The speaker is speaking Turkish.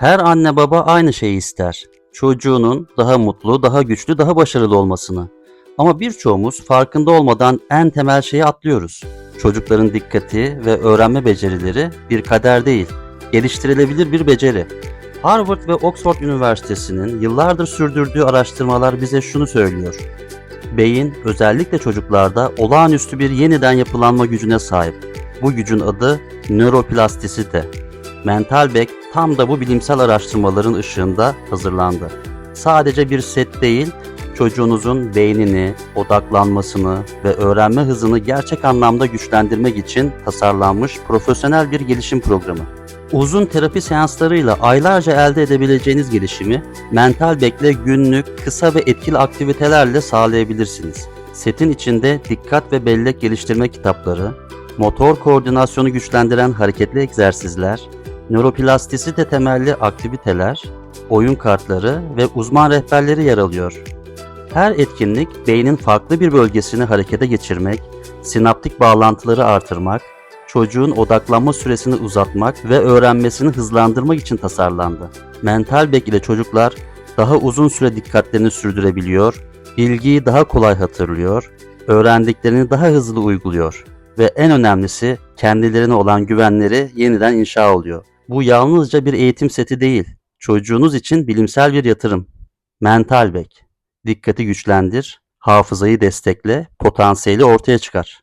Her anne baba aynı şeyi ister. Çocuğunun daha mutlu, daha güçlü, daha başarılı olmasını. Ama birçoğumuz farkında olmadan en temel şeyi atlıyoruz. Çocukların dikkati ve öğrenme becerileri bir kader değil, geliştirilebilir bir beceri. Harvard ve Oxford Üniversitesi'nin yıllardır sürdürdüğü araştırmalar bize şunu söylüyor. Beyin özellikle çocuklarda olağanüstü bir yeniden yapılanma gücüne sahip. Bu gücün adı nöroplastisite. Mental Bek tam da bu bilimsel araştırmaların ışığında hazırlandı. Sadece bir set değil, çocuğunuzun beynini, odaklanmasını ve öğrenme hızını gerçek anlamda güçlendirmek için tasarlanmış profesyonel bir gelişim programı. Uzun terapi seanslarıyla aylarca elde edebileceğiniz gelişimi Mental Bek'le günlük, kısa ve etkili aktivitelerle sağlayabilirsiniz. Setin içinde dikkat ve bellek geliştirme kitapları, motor koordinasyonu güçlendiren hareketli egzersizler, nöroplastisite temelli aktiviteler, oyun kartları ve uzman rehberleri yer alıyor. Her etkinlik beynin farklı bir bölgesini harekete geçirmek, sinaptik bağlantıları artırmak, çocuğun odaklanma süresini uzatmak ve öğrenmesini hızlandırmak için tasarlandı. Mental bek ile çocuklar daha uzun süre dikkatlerini sürdürebiliyor, bilgiyi daha kolay hatırlıyor, öğrendiklerini daha hızlı uyguluyor ve en önemlisi kendilerine olan güvenleri yeniden inşa oluyor. Bu yalnızca bir eğitim seti değil, çocuğunuz için bilimsel bir yatırım. Mental bek. Dikkati güçlendir, hafızayı destekle, potansiyeli ortaya çıkar.